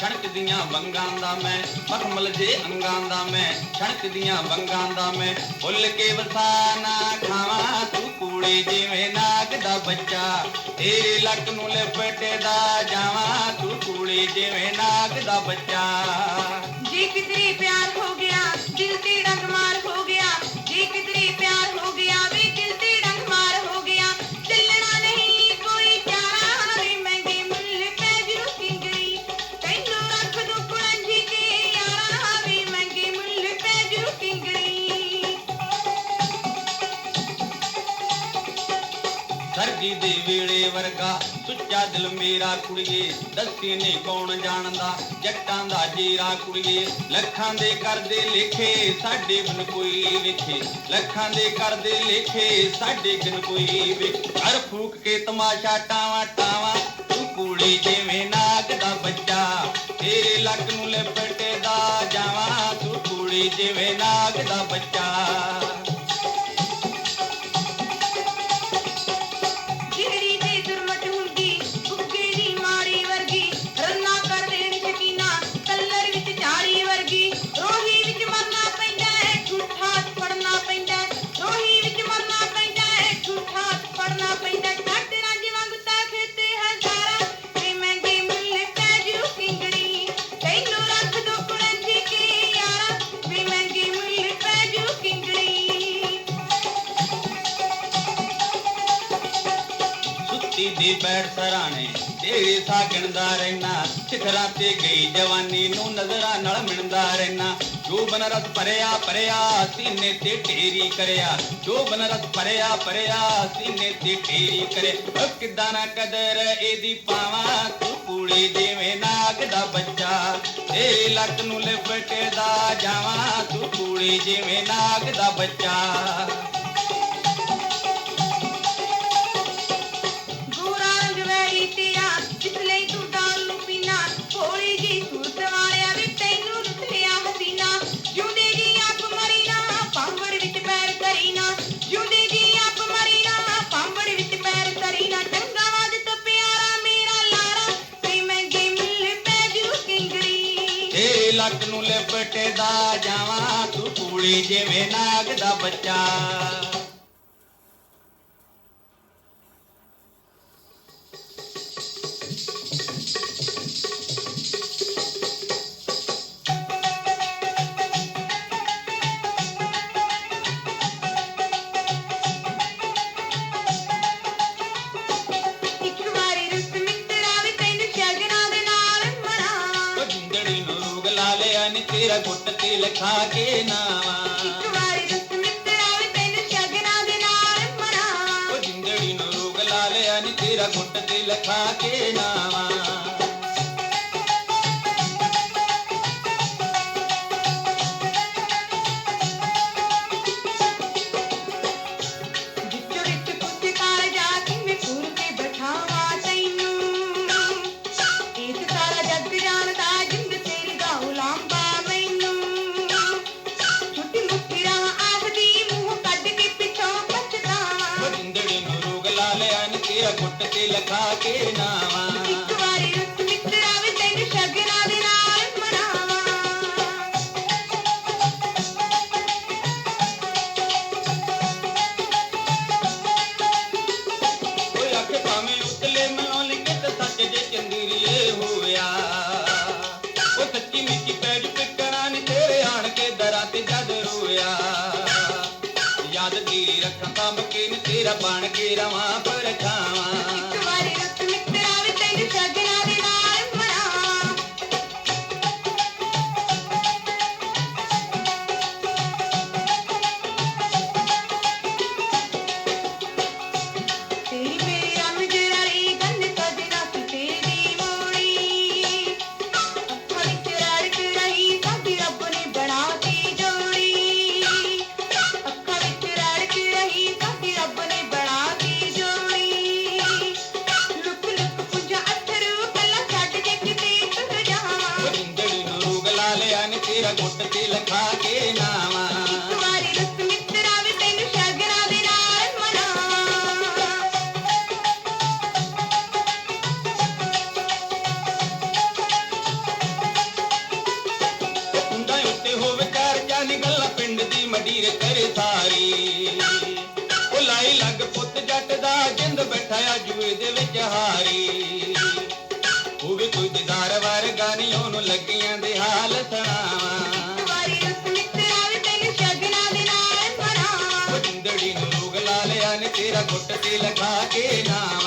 ਛਣਕਦੀਆਂ ਵੰਗਾਂ ਦਾ ਮੈਂ ਮਖਮਲ ਜੇ ਅੰਗਾਂ ਦਾ ਮੈਂ ਛਣਕਦੀਆਂ ਵੰਗਾਂ ਦਾ ਮੈਂ। ਭੁੱਲ ਕੇ ਵਸਾਨਾ ਖਾਵਾਂ ਤੂੰ ਕੂੜੇ ਜਿਵੇਂ ਨਾਗ ਦਾ ਬੱਚਾ। ਤੇਰੇ ਲੱਕ ਨੂੰ ਲਿਪਟਦਾ ਜਾਵਾਂ ਤੂੰ ਕੂੜੇ ਜਿਵੇਂ ਨਾਗ ਦਾ ਬੱਚਾ। ਜੀ ਕਿਤੇ ਪਿਆਰ ਹੋ ਗਿਆ, ਦਿਲ ਤੇ ਡੰਗ ਮਾਰ ਹੋ ਸਰਗੀ ਦੇ ਵੇਲੇ ਵਰਗਾ ਸੁੱਚਾ ਦਿਲ ਮੇਰਾ ਕੁੜੀਏ, ਦੱਸੀ ਨਹੀਂ ਕੌਣ ਜਾਣਦਾ, ਜੱਟਾਂ ਦਾ ਜੀਰਾ ਕੁੜੀਏ। ਲੱਖਾਂ ਦੇ ਕਰਦੇ ਲੇਖੇ ਸਾਡੇ ਬਿਨ ਕੋਈ ਵੇਖੇ। ਲੱਖਾਂ ਦੇ ਕਰਦੇ ਲੇਖੇ ਸਾਡੇ ਬਿਨ ਕੋਈ ਵੇਖੇ। ਘਰ ਫੂਕ ਕੇ ਤਮਾਸ਼ਾ ਟਾਵਾ ਟਾਵਾ, ਤੂੰ ਕੁੜੀ ਜਿਵੇਂ ਨਾਗ ਦਾ ਬੱਚਾ। ਤੇਰੇ ਲੱਕ ਨੂੰ ਲਿਪਟਦਾ ਜਾਵਾਂ, ਤੂੰ ਕੁੜੀ ਜਿਵੇਂ ਨਾਗ ਦਾ ਬੱਚਾ। ਸੁੱਤੀ ਬੈਠ ਸਰਾਣੇ ਤੇਰੇ ਸਾਗਣ ਰਹਿਣਾ ਸਿਖਰਾਂ ਤੇ ਗਈ ਜਵਾਨੀ ਨੂੰ ਨਜ਼ਰਾਂ ਨਾਲ ਮਿਣਦਾ ਰਹਿਣਾ ਜੋ ਬਨ ਭਰਿਆ ਭਰਿਆ, ਸੀਨੇ ਤੇ ਢੇਰੀ ਕਰਿਆ। ਜੋ ਬਨ ਭਰਿਆ ਭਰਿਆ, ਸੀਨੇ ਤੇ ਢੇਰੀ ਕਰੇ ਉਹ ਨਾ ਕਦਰ ਇਹਦੀ ਪਾਵਾਂ, ਤੂੰ ਕੁੜੀ ਜਿਵੇਂ ਨਾਗ ਦਾ ਬੱਚਾ। ਤੇਰੇ ਲੱਕ ਨੂੰ ਲਿਪਟਦਾ ਜਾਵਾਂ, ਤੂੰ ਕੁੜੀ ਜਿਵੇਂ ਨਾਗ ਦਾ ਬੱਚਾ। ਲੱਕ ਨੂੰ ਲਿਪਟਦਾ ਜਾਵਾਂ ਤੂੰ ਕੂੜੀ ਜਿਵੇਂ ਨਾਗ ਦਾ ਬੱਚਾ। ਇੱਕ ਵਾਰੀ ਰੁੱਤ ਮਿੱਤਰਾ ਵੀ ਤੈਨੂੰ ਸ਼ਗਨਾਂ ਦੇ ਨਾਲ ਮਰਾਵਾਂ ਉਹ ਜਿੰਦੜੀ ਨੂੰ ਰੋਗ ਲਾ ਲਿਆ ਨੀ ਤੇਰਾ ਗੁੱਟ ਤੇ ਲਿਖਾ ਕੇ ਨਾਵਾ ਤੇਰਾ ਗੁੱਟ ਤੇ ਲਿਖਾ ਕੇ ਨਾਵਾ। ਕੇ ਨਾਵਾ ਇੱਕ ਵਾਰੀ ਰੁੱਤ ਮਿੱਤਰਾ ਵੀ ਤੈਨੂੰ ਸ਼ਗਨਾਂ ਦੇ ਨਾਲ ਮਨਾਵਾਂ। ਓਏ ਆਖੇ ਭਾਵੇਂ ਉਤਲੇ ਮਨੋਂ ਲਿਖੇ ਤੇ ਸੱਚ ਜੇ ਚੰਦਰੀਏ ਹੋਇਆ ਉਹ ਸੱਚੀ ਮਿੱਟੀ ਪੈਜ ਪਿੱਟਣਾ ਨੀ ਤੇਰੇ ਆਣ ਕੇ ਦਰਾਂ ਤੇ ਜਦ ਰੋਇਆ। ਯਾਦ ਤੇਰੀ ਰੱਖਾਂ ਕੰਮ ਕੇ ਨੀ ਤੇਰਾ ਬਣ ਕੇ ਰਵਾਂ ਪਰਛਾਵਾਂ ਜਿੰਦ ਬੈਠਾ ਜੂਏ ਦੇ ਵਿੱਚ ਹਾਰੀ। ਹੋਵੇ ਕੋਈ ਦਿਦਾਰ ਵਰਗਾ ਨੀ ਉਹਨੂੰ ਲੱਗੀਆਂ ਦੇ ਹਾਲ ਸੁਣਾਵਾਂ। ਵੀ ਉਹ ਤੇਰਾ ਗੁੱਟ ਤੇ ਲਖਾ ਕੇ ਨਾ